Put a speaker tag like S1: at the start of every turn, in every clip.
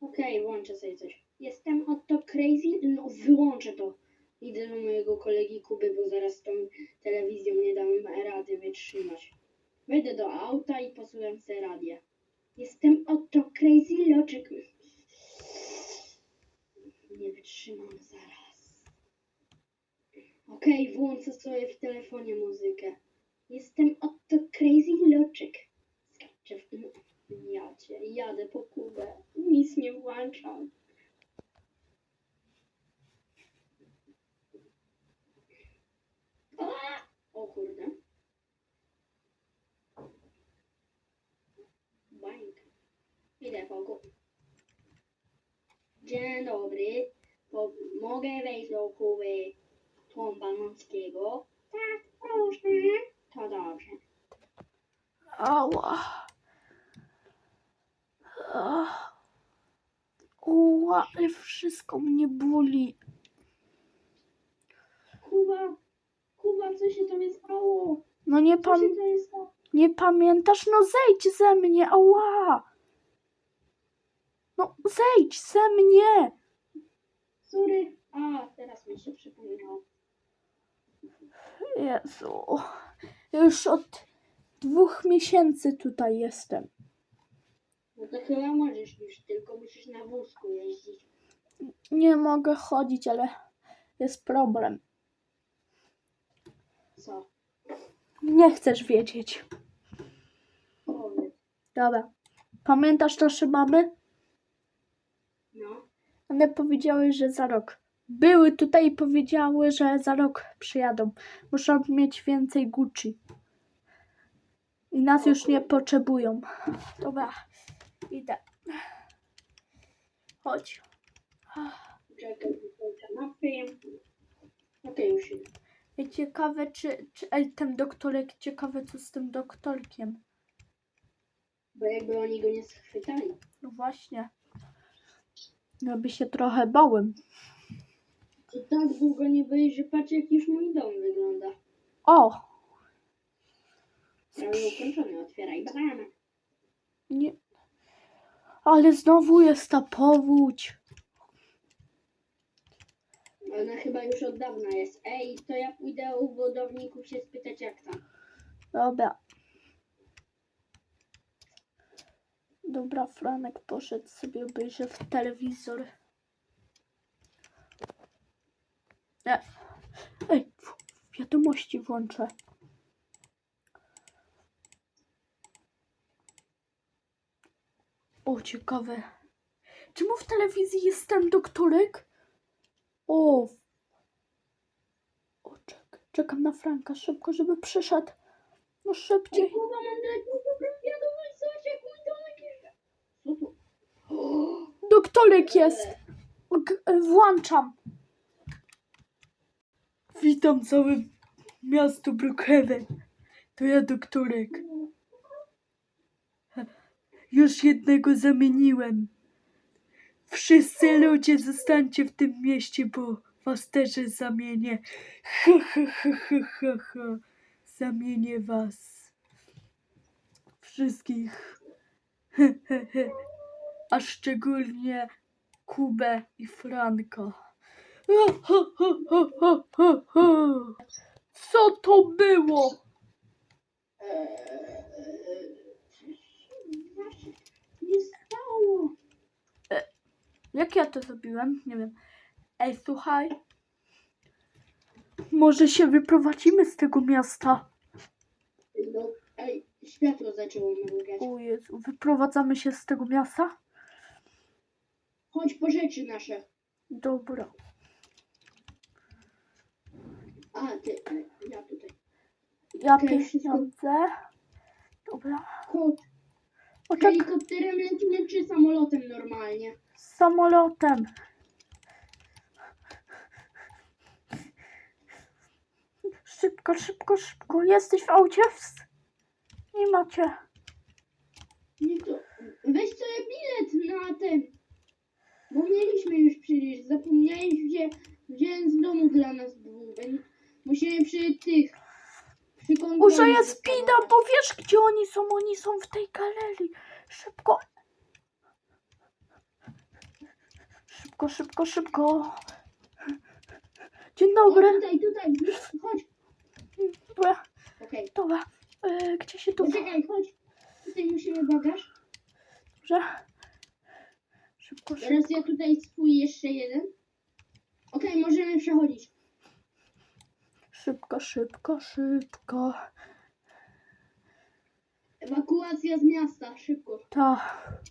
S1: Okej, włączę sobie coś. Jestem oto crazy. No, wyłączę to. Idę do mojego kolegi Kuby, bo zaraz tą telewizją nie dam rady wytrzymać. Wejdę do auta i posłucham sobie radia. Jestem oto crazy logic. Nie wytrzymam zaraz. Okej, włączę sobie w telefonie muzykę. Jestem oto crazy logic. Skaczę w... Jadzie, jadę po Kubę. Nic nie włączam. O kurde. Bańka. Idę po Kubę. Dzień dobry. Po, mogę wejść do Kuby Tombanowskiego? Tak, proszę. To dobrze.
S2: Ała. Ła, ale wszystko mnie boli.
S1: Kuba, Kuba, co się tobie stało?
S2: No nie,
S1: Co
S2: pam
S1: się tobie stało?
S2: nie pamiętasz? No zejdź ze mnie, ała. No zejdź ze mnie.
S1: Sorry. A, teraz mi się przypomniało.
S2: Jezu. Już od dwóch miesięcy tutaj jestem.
S1: No to chyba możesz już, tylko musisz na wózku jeździć.
S2: Nie mogę chodzić, ale jest problem.
S1: Co?
S2: Nie chcesz wiedzieć.
S1: Powiedz.
S2: Dobra. Pamiętasz nasze mamy?
S1: No.
S2: One powiedziały, że za rok. Były tutaj i powiedziały, że za rok przyjadą. Muszą mieć więcej Gucci. I nas już nie potrzebują. Dobra, idę. Chodź.
S1: Mapy. Okej, już idę.
S2: Ciekawe, czy, czy ej, ten doktorek, ciekawe co z tym doktorkiem.
S1: Bo jakby oni go nie schwytali.
S2: No właśnie. Ja by się trochę bałem.
S1: To tak długo nie byłeś, że patrz jak już mój dom wygląda.
S2: O!
S1: Prawie ukończony, otwieraj bramę.
S2: Nie. Ale znowu jest ta powódź.
S1: Ona chyba już od dawna jest. Ej, to ja pójdę u budowników się spytać jak tam.
S2: Dobra. Dobra, Franek poszedł sobie obejrzeć w telewizor. E. Ej, wiadomości włączę. O, ciekawe. Czemu w telewizji jest ten doktorek? O. O, czek, czekam na Franka szybko, żeby przyszedł. No szybciej.
S1: O,
S2: Doktorek jest. E, włączam. Witam całe miasto Brookhaven. To ja doktorek. Już jednego zamieniłem. Wszyscy ludzie zostańcie w tym mieście, bo was też zamienię. Ha, ha, ha, ha, ha, ha. Zamienię was. Wszystkich. A szczególnie Kubę i Franka. Ha, ha, ha, ha, ha, ha. Co to było?
S1: Eee, co się nie stało?
S2: Jak ja to zrobiłem? Nie wiem. Ej, słuchaj. Może się wyprowadzimy z tego miasta?
S1: No, ej, światło zaczęło mrugać.
S2: O Jezu, wyprowadzamy się z tego miasta?
S1: Chodź po rzeczy nasze.
S2: Dobra.
S1: A, ty, e, ja tutaj.
S2: Ja
S1: Okej, wszystko-
S2: pieniądze. Dobra.
S1: Chodź.
S2: O tak,
S1: Helikopterem lecimy czy samolotem normalnie?
S2: samolotem. Szybko, szybko, szybko. Jesteś w aucie? Nie macie.
S1: Nie to. Weź sobie bilet na ten. Bo mieliśmy już przecież. Zapomniałeś wzię, wziąłem z domu dla nas dwóch. Musimy przy tych. Przy
S2: Użyję speeda, bo wiesz gdzie oni są. Oni są w tej galerii. Szybko. Szybko, szybko, szybko. Dzień
S1: O,
S2: dobry.
S1: tutaj, tutaj, chodź.
S2: Dobra,
S1: Okej,
S2: dobra. E, gdzie się tu...
S1: poczekaj, chodź. Tutaj musimy bagaż.
S2: Dobrze. Szybko, szybko.
S1: Teraz ja tutaj swój jeszcze jeden. Okej, możemy przechodzić.
S2: Szybko, szybko, szybko.
S1: Ewakuacja z miasta, szybko.
S2: Tak.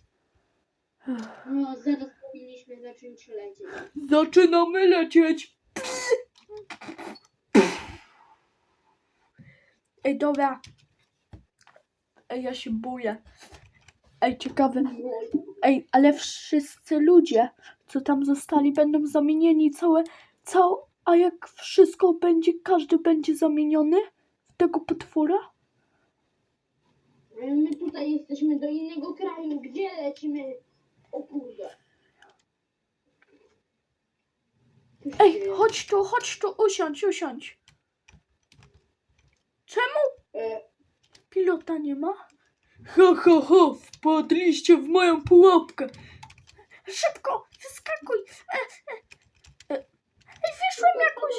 S1: No, zaraz powinniśmy zacząć lecieć.
S2: Zaczynamy lecieć. Ej, dobra. Ej, ja się boję. Ej, ciekawe. Ej, ale wszyscy ludzie, co tam zostali, będą zamienieni całe, całe, a jak wszystko będzie, każdy będzie zamieniony w tego potwora?
S1: My tutaj jesteśmy do innego kraju. Gdzie lecimy? O kurde.
S2: Ej, chodź tu, chodź tu, usiądź, usiądź. Czemu
S1: E,
S2: pilota nie ma? Ha, ha, ha, wpadliście w moją pułapkę. Szybko, wyskakuj. E, e, e. Ej, wyszłem jakoś.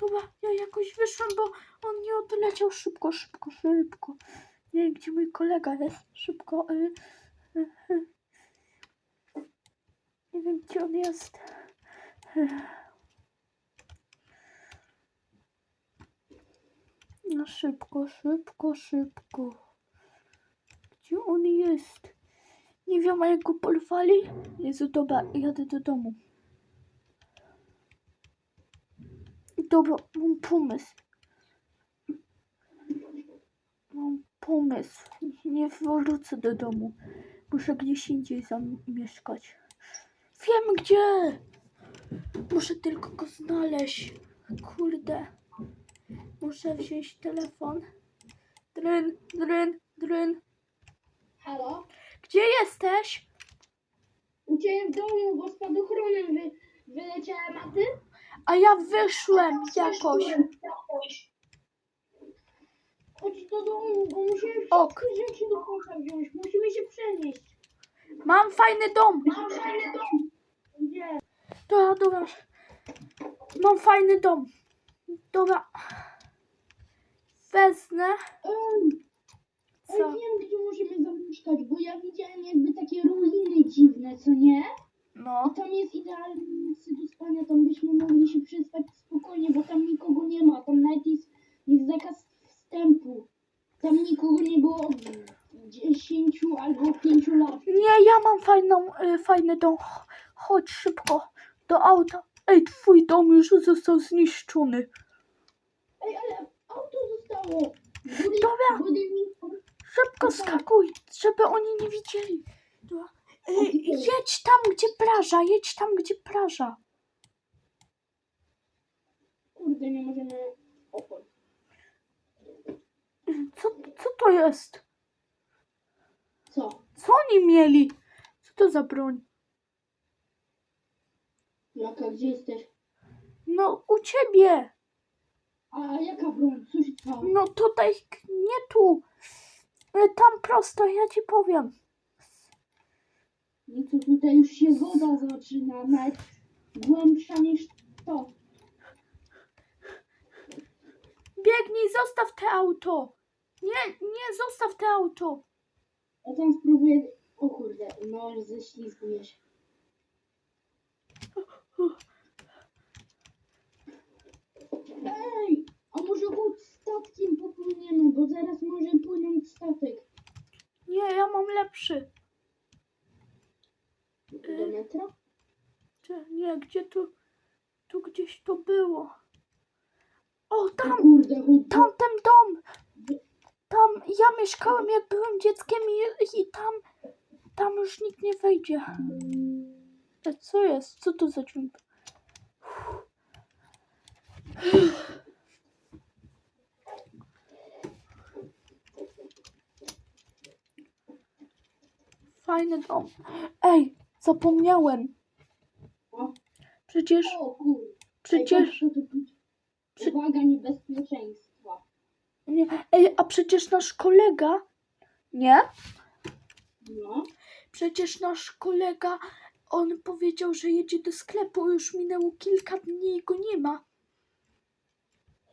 S2: Dobra, ja jakoś wyszłem, bo on nie odleciał szybko, szybko, szybko. Nie wiem, gdzie mój kolega jest. Szybko. Y, y, y. Nie wiem, gdzie on jest. No szybko, szybko, szybko. Gdzie on jest? Nie wiem, a jak go porwali? Jezu, dobra, jadę do domu. Dobra, mam pomysł. Mam pomysł. Nie wrócę do domu. Muszę gdzieś indziej zamieszkać. Wiem gdzie! Muszę tylko go znaleźć. Kurde. Muszę wziąć telefon. Dryn, dryn, dryn.
S1: halo?
S2: Gdzie jesteś?
S1: U ciebie w domu, bo spadochronem wy, wyleciałem, a ty?
S2: A ja wyszłem jakoś.
S1: Chodź do domu, bo musimy
S2: Ok.
S1: wszystkie rzeczy do kosza wziąć. Musimy się przenieść.
S2: Mam fajny dom.
S1: Mam fajny dom. Gdzie?
S2: Dobra, dobra. Mam fajny dom. Dobra. Wezmę.
S1: Ej, ej,
S2: Co?
S1: wiem, gdzie możemy zamieszkać, bo ja widziałem jakby takie ruiny dziwne, co nie?
S2: No.
S1: tam jest idealne miejsce do spania, tam byśmy mogli się przespać spokojnie, bo tam nikogo nie ma. Tam nawet jest, jest zakaz wstępu. Tam nikogo nie było od 10 albo 5 lat.
S2: Nie, ja mam fajną, y, fajny dom. Ch- Chodź szybko do auta. Ej, twój dom już został zniszczony.
S1: Ej, ale auto zostało. Budy,
S2: Dobra.
S1: budynku.
S2: Szybko skakuj, żeby oni nie widzieli. Dobra. Y, jedź tam, gdzie plaża, jedź tam, gdzie plaża.
S1: Kurde, nie możemy opon.
S2: Y, Co, co to jest?
S1: Co?
S2: Co oni mieli? Co to za broń?
S1: Jaka, gdzie jesteś?
S2: No, u ciebie.
S1: A jaka broń? Co się stało?
S2: No tutaj, nie tu. E, Tam prosto, ja ci powiem.
S1: No to tutaj już się woda zaczyna, nawet głębsza niż to.
S2: Biegnij, zostaw te auto. Nie, nie, zostaw te auto.
S1: Ja tam spróbuję... O kurde, no ześlizguję się. Ej, a może choć statkiem popłyniemy, bo zaraz może płynąć statek.
S2: Nie, ja mam lepszy.
S1: Do metra?
S2: Czy, nie, gdzie tu, tu gdzieś to było. O,
S1: O
S2: tam,
S1: kurde, chodź.
S2: tamten dom. Tam, ja mieszkałem jak byłem dzieckiem i, i tam, tam już nikt nie wejdzie. E, Co jest? Co to za dźwięk? Fajny dom. Ej, zapomniałem. Przecież, przecież.
S1: Uwaga, niebezpieczeństwa.
S2: Nie, ej, a przecież nasz kolega, nie?
S1: No.
S2: Przecież nasz kolega On powiedział, że jedzie do sklepu, już minęło kilka dni i go nie ma.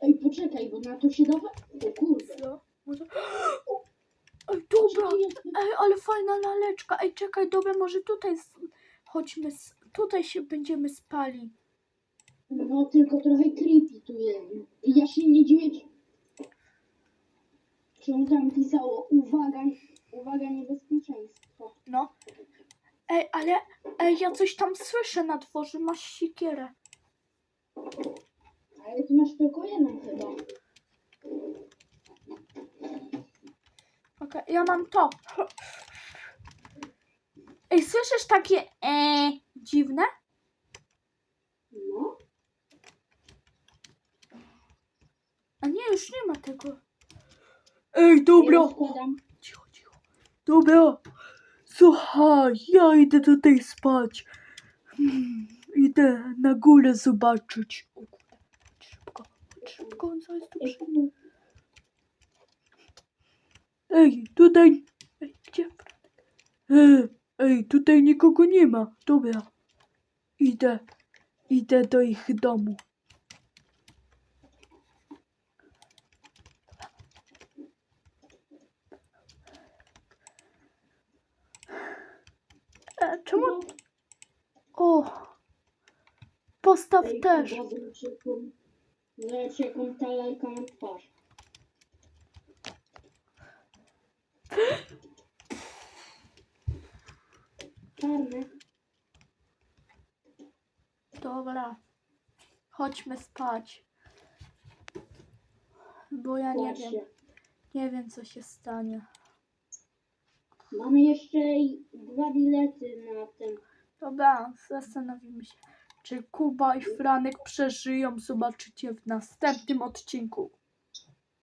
S1: Ej, poczekaj, bo na to się dawa... O kurde.
S2: Co? Może... Ej, dobra, ej, ale fajna laleczka. Ej, czekaj, dobra, może tutaj chodźmy, s- tutaj się będziemy spali.
S1: No, tylko trochę creepy tu jest. Ja się nie dziwię, czy on tam pisało uwaga, uwaga, niebezpieczeństwo.
S2: No. Ej, ale, ej, ja coś tam słyszę na dworze, masz siekierę.
S1: Ale ty masz tylko jedną chyba.
S2: Okej, ja mam to. Ej, słyszysz takie e dziwne?
S1: No.
S2: A nie, już nie ma tego. Ej, dobra. Cicho, cicho. Dobra. Słuchaj, ja idę tutaj spać. Hmm, idę na górę zobaczyć. O kurde, chodź szybko, chodź szybko, on zaraz tu przyjdzie. Ej, tutaj. Ej, gdzie Franek? Ej, ej, tutaj nikogo nie ma. Dobra. Idę. Idę do ich domu. E, czemu? O! Postaw też.
S1: Zobacz jaką, ma twarz. Czarne.
S2: Dobra. Chodźmy spać. Bo ja nie wiem. Nie wiem, co się stanie.
S1: Mamy jeszcze dwa bilety na ten.
S2: Dobra, zastanowimy się, czy Kuba i Franek przeżyją. Zobaczycie w następnym odcinku.